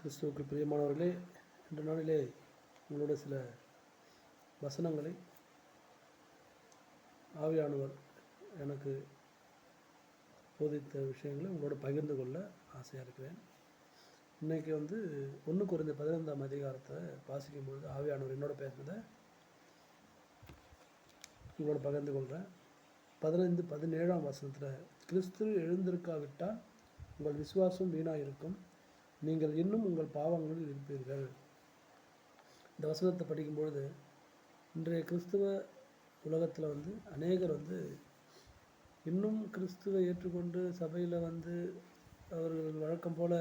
கிறிஸ்துவுக்கு பிரியமானவர்களே இன்று நாளிலே உங்களோட சில வசனங்களை ஆவியானவர் எனக்கு போதித்த விஷயங்களை உங்களோட பகிர்ந்து கொள்ள ஆசையாக இருக்கிறேன். இன்றைக்கி வந்து ஒன்று குறைந்த பதினைந்தாம் அதிகாரத்தை வாசிக்கும் பொழுது ஆவியானவர் என்னோட பேசுனதை உங்களோட பகிர்ந்து கொள்கிறேன் பதினைந்து பதினேழாம் வசனத்தில் கிறிஸ்து எழுந்திருக்காவிட்டால் உங்கள் விசுவாசம் வீணாக இருக்கும் நீங்கள் இன்னும் உங்கள் பாவங்களில் இருப்பீர்கள். இந்த வசனத்தை படிக்கும்பொழுது இன்றைய கிறிஸ்துவ உலகத்தில் வந்து அநேகர் வந்து இன்னும் கிறிஸ்துவை ஏற்றுக்கொண்டு சபையில் வந்து அவர்கள் வழக்கம் போல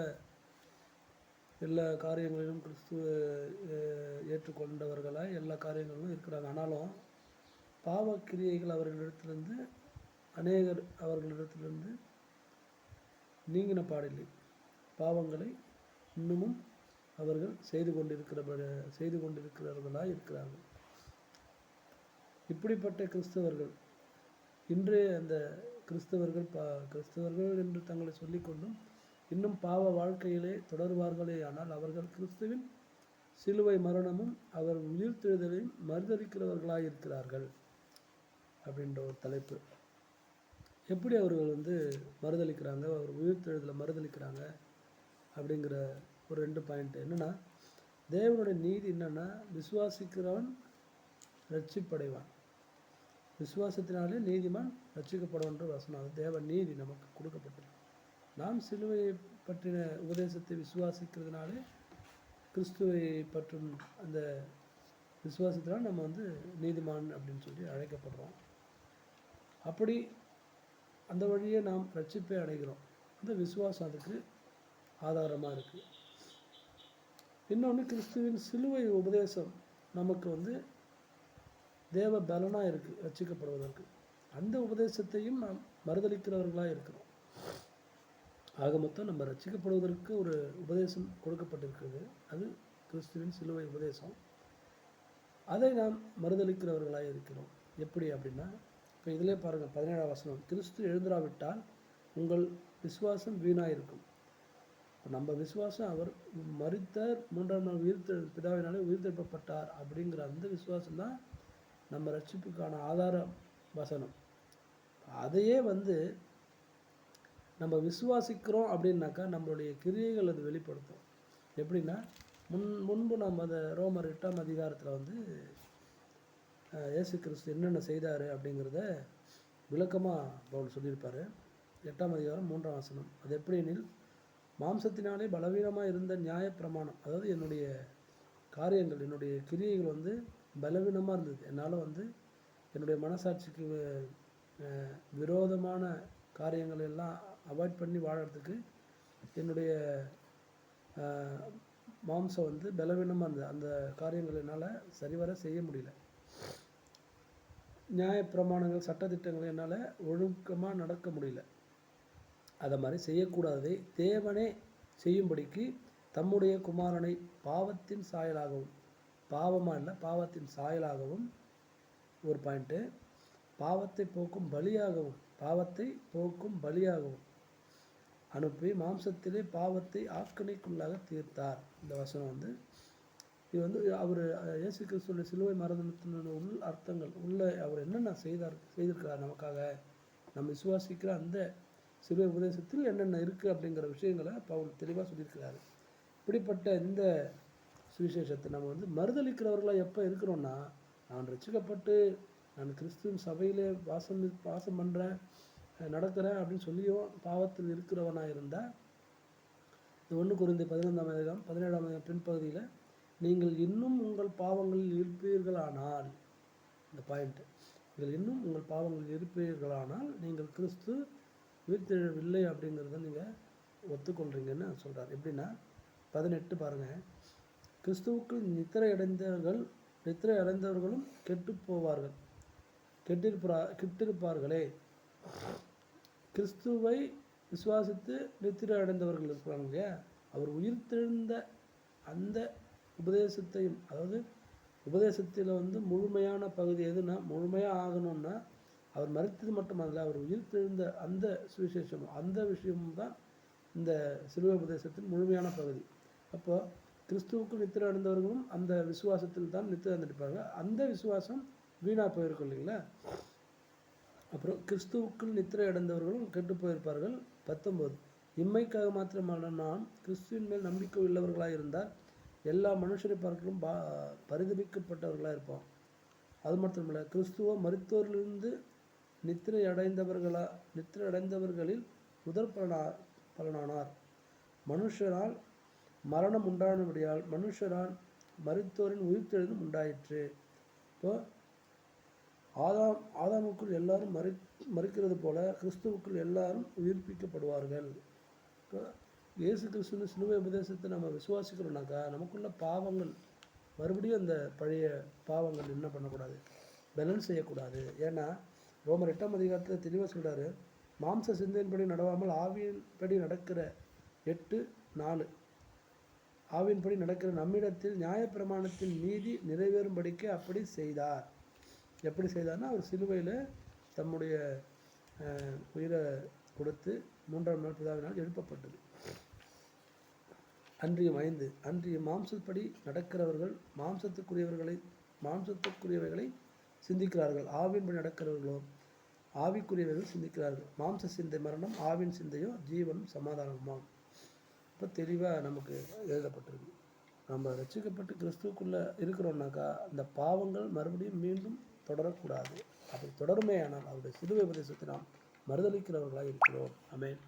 எல்லா காரியங்களிலும் கிறிஸ்துவ ஏற்றுக்கொண்டவர்களாக எல்லா காரியங்களிலும் இருக்கிறாங்க. ஆனாலும் பாவக்கிரியைகள் அவர்களிடத்திலிருந்து அநேகர் அவர்களிடத்திலிருந்து நீங்கின பாடில்லை. பாவங்களை இன்னமும் அவர்கள் செய்து கொண்டிருக்கிற செய்து கொண்டிருக்கிறவர்களாக இருக்கிறார்கள். இப்படிப்பட்ட கிறிஸ்தவர்கள் இன்றைய அந்த கிறிஸ்தவர்கள் பா கிறிஸ்தவர்கள் என்று தங்களை சொல்லிக்கொண்டும் இன்னும் பாவ வாழ்க்கையிலே தொடர்வார்களே ஆனால் அவர்கள் கிறிஸ்துவின் சிலுவை மரணமும் அவர் உயிர்த்தெழுதலையும் மறுதளிக்கிறவர்களாக இருக்கிறார்கள் அப்படின்ற ஒரு தலைப்பு. எப்படி அவர்கள் வந்து மறுதளிக்கிறாங்க? அவர் உயிர்த்தெழுதலை மறுதளிக்கிறாங்க அப்படிங்கிற ஒரு ரெண்டு பாயிண்ட். என்னன்னா தேவனுடைய நீதி என்னன்னா விசுவாசிக்கிறவன் ரட்சிப்படைவான் விசுவாசத்தினாலே நீதிமான் ரட்சிக்கப்படுவன்ற வசனம். அது தேவ நீதி நமக்கு கொடுக்கப்பட்டது. நாம் சிலுவையை பற்றின உபதேசத்தை விசுவாசிக்கிறதுனாலே கிறிஸ்துவை பற்றும் அந்த விசுவாசத்தினால் நம்ம வந்து நீதிமான் அப்படின்னு சொல்லி அழைக்கப்படுறோம். அப்படி அந்த வழியே நாம் ரட்சிப்பை அடைகிறோம். அந்த விசுவாசம் அதுக்கு ஆதாரமாக இருக்குது இன்னொன்று கிறிஸ்துவின் சிலுவை உபதேசம் நமக்கு வந்து தேவ பலனாக இருக்குது ரச்சிக்கப்படுவதற்கு அந்த உபதேசத்தையும் நாம் மறுதளிக்கிறவர்களாக இருக்கிறோம். ஆக மொத்தம் நம்ம ரச்சிக்கப்படுவதற்கு ஒரு உபதேசம் கொடுக்கப்பட்டிருக்கிறது. அது கிறிஸ்துவின் சிலுவை உபதேசம். அதை நாம் மறுதளிக்கிறவர்களாக இருக்கிறோம். எப்படி அப்படின்னா இப்போ இதிலே பாருங்கள் பதினேழாம் வசனம். கிறிஸ்து எழுந்திராவிட்டால் உங்கள் விசுவாசம் வீணாக இருக்கும் நம்ம விசுவாசம் அவர் மரித்தார் மூன்றாம் நாள் உயிர்த்தெ பிதாவினாலே உயிர்த்தெழுப்பப்பட்டார் அப்படிங்கிற அந்த விசுவாசம் தான் நம்ம ரட்சிப்புக்கான ஆதார வசனம். அதையே வந்து நம்ம விசுவாசிக்கிறோம் அப்படின்னாக்கா நம்மளுடைய கிரியைகள் அது வெளிப்படுத்தும். எப்படின்னா முன் முன்பு நம்ம அந்த ரோமர் எட்டாம் அதிகாரத்தில் வந்து இயேசு கிறிஸ்து என்னென்ன செய்தார் அப்படிங்கிறத விளக்கமாக பவுல் சொல்லியிருப்பார். எட்டாம் அதிகாரம் மூன்றாம் வசனம். அது எப்படி எனில் மாம்சத்தினாலே பலவீனமாக இருந்த நியாயப்பிரமாணம் அதாவது என்னுடைய காரியங்கள் என்னுடைய கிரியைகள் வந்து பலவீனமாக இருந்தது. என்னால் வந்து என்னுடைய மனசாட்சிக்கு விரோதமான காரியங்கள் எல்லாம் அவாய்ட் பண்ணி வாழறதுக்கு என்னுடைய மாம்சம் வந்து பலவீனமாக இருந்தது. அந்த காரியங்கள் என்னால் சரிவர செய்ய முடியல. நியாயப்பிரமாணங்கள் சட்டத்திட்டங்கள் என்னால் ஒழுக்கமாக நடக்க முடியல. அதை மாதிரி செய்யக்கூடாததை தேவனே செய்யும்படிக்கு தம்முடைய குமாரனை பாவத்தின் சாயலாகவும் பாவமாக இல்லை பாவத்தின் சாயலாகவும் ஒரு பாயிண்ட்டு பாவத்தை போக்கும் பலியாகவும் பாவத்தை போக்கும் பலியாகவும் அனுப்பி மாம்சத்திலே பாவத்தை ஆக்கணைக்குள்ளாக தீர்த்தார். இந்த வசனம் வந்து இது வந்து அவர் இயேசு கிறிஸ்துடைய சிலுவை மரதனத்தினுடைய உள் அர்த்தங்கள் உள்ள அவர் என்னென்ன செய்தார் செய்திருக்கிறார் நமக்காக நம்ம விசுவாசிக்கிற அந்த சிறு உபதேசத்தில் என்னென்ன இருக்குது அப்படிங்கிற விஷயங்களை பவுல் தெளிவாக சொல்லியிருக்கிறாரு. இப்படிப்பட்ட இந்த சுவிசேஷத்தை நம்ம வந்து மறுதளிக்கிறவர்களாக எப்போ இருக்கிறோன்னா நான் ரசிக்கப்பட்டு நான் கிறிஸ்துவின் சபையிலே வாசம் வாசம் பண்ணுறேன் நடக்கிறேன் அப்படின்னு சொல்லியும் பாவத்தில் இருக்கிறவனாக இருந்தால் இந்த ஒன்று குறைந்த பதினைந்தாம் அதிகாரம் பதினேழாம் அதிகாரம் பின்பகுதியில் நீங்கள் இன்னும் உங்கள் பாவங்களில் இருப்பீர்களானால் இந்த பாயிண்ட் நீங்கள் இன்னும் உங்கள் பாவங்களில் இருப்பீர்களானால் நீங்கள் கிறிஸ்து உயிர்த்தெழவில்லை அப்படிங்கிறத நீங்கள் ஒத்துக்கொள்கிறீங்கன்னு சொல்கிறார் எப்படின்னா பதினெட்டு பாருங்கள் கிறிஸ்துவுக்குள் நித்திரை அடைந்தவர்கள் நித்திரை அடைந்தவர்களும் கெட்டு போவார்கள். கெட்டிருப்பா கெட்டிருப்பார்களே. கிறிஸ்துவை விசுவாசித்து நித்திரை அடைந்தவர்கள் இருக்கிறாங்க இல்லையா? அவர் உயிர்த்தெழுந்த அந்த உபதேசத்தையும் அதாவது உபதேசத்தில் வந்து முழுமையான பகுதி எதுனா முழுமையாக ஆகணும்னா அவர் மறித்தது மட்டுமல்ல அவர் உயிர்த்தெழுந்த அந்த சுவிசேஷம் அந்த விஷயமும் தான் இந்த சிலுவை உபதேசத்தின் முழுமையான பகுதி. அப்போ கிறிஸ்துவுக்கு நித்திரை அடைந்தவர்களும் அந்த விசுவாசத்தில் தான் நித்திரை அடைந்திருப்பாங்க அந்த விசுவாசம் வீணாக போயிருக்கும் இல்லைங்களா? அப்புறம் கிறிஸ்துவுக்குள் நித்திரை அடைந்தவர்களும் கெட்டு போயிருப்பார்கள். பத்தொன்பது இம்மைக்காக மாத்திரமான நாம் கிறிஸ்துவின் மேல் நம்பிக்கை உள்ளவர்களாக இருந்தால் எல்லா மனுஷரை பார்க்கலும் பா பரிதபிக்கப்பட்டவர்களாக இருப்போம். அது மட்டுமல்ல கிறிஸ்துவ மருத்துவரிலிருந்து நித்திரை அடைந்தவர்களா நித்திரை அடைந்தவர்களில் முதல் பலனா பலனானார். மனுஷரால் மரணம் உண்டானபடியால் மனுஷரால் மருத்துவரின் உயிர்த்தெழுதும் உண்டாயிற்று. இப்போ ஆதாம் ஆதாமுக்குள் எல்லாரும் மறு மறிக்கிறது போல கிறிஸ்துவுக்குள் எல்லாரும் உயிர்ப்பிக்கப்படுவார்கள். இப்போ இயேசு கிறிஸ்துவின் சிலுவை உபதேசத்தை நம்ம விசுவாசிக்கிறோம்னாக்கா நமக்குள்ள பாவங்கள் மறுபடியும் அந்த பழைய பாவங்கள் என்ன பண்ணக்கூடாது? பேலன்ஸ் செய்யக்கூடாது. ஏன்னா ரோமர் எட்டாம் அதிகாரத்தில் தெளிவாக சொல்கிறாரு மாம்ச சிந்தையின்படி நடவாமல் ஆவியின்படி நடக்கிற எட்டு நாலு. ஆவியின்படி நடக்கிற நம்மிடத்தில் நியாயப்பிரமாணத்தின் நீதி நிறைவேறும்படிக்கு அப்படி செய்தார். எப்படி செய்தார்னா அவர் சிலுவையில் தம்முடைய உயிரை கொடுத்து மூன்றாம் நாள் பிதாவினால் எழுப்பப்பட்டது. அன்றியும் ஐந்து. அன்றிய மாம்சப்படி நடக்கிறவர்கள் மாம்சத்துக்குரியவர்களை மாம்சத்துக்குரியவைகளை சிந்திக்கிறார்கள். ஆவின்படி நடக்கிறவர்களோ ஆவிக்குரியவர்கள் சிந்திக்கிறார்கள். மாம்ச சிந்தை மரணம் ஆவின் சிந்தையோ ஜீவனும் சமாதானமுமாம் இப்போ தெளிவாக நமக்கு எழுதப்பட்டிருக்கு. நம்ம ரசிக்கப்பட்டு கிறிஸ்துவுக்குள்ளே இருக்கிறோம்னாக்கா அந்த பாவங்கள் மறுபடியும் மீண்டும் தொடரக்கூடாது. அப்படி தொடருமே ஆனால் அவருடைய சிலுவை உபதேசத்தை நாம் மறுதளிக்கிறவர்களாக இருக்கிறோம். அமேன்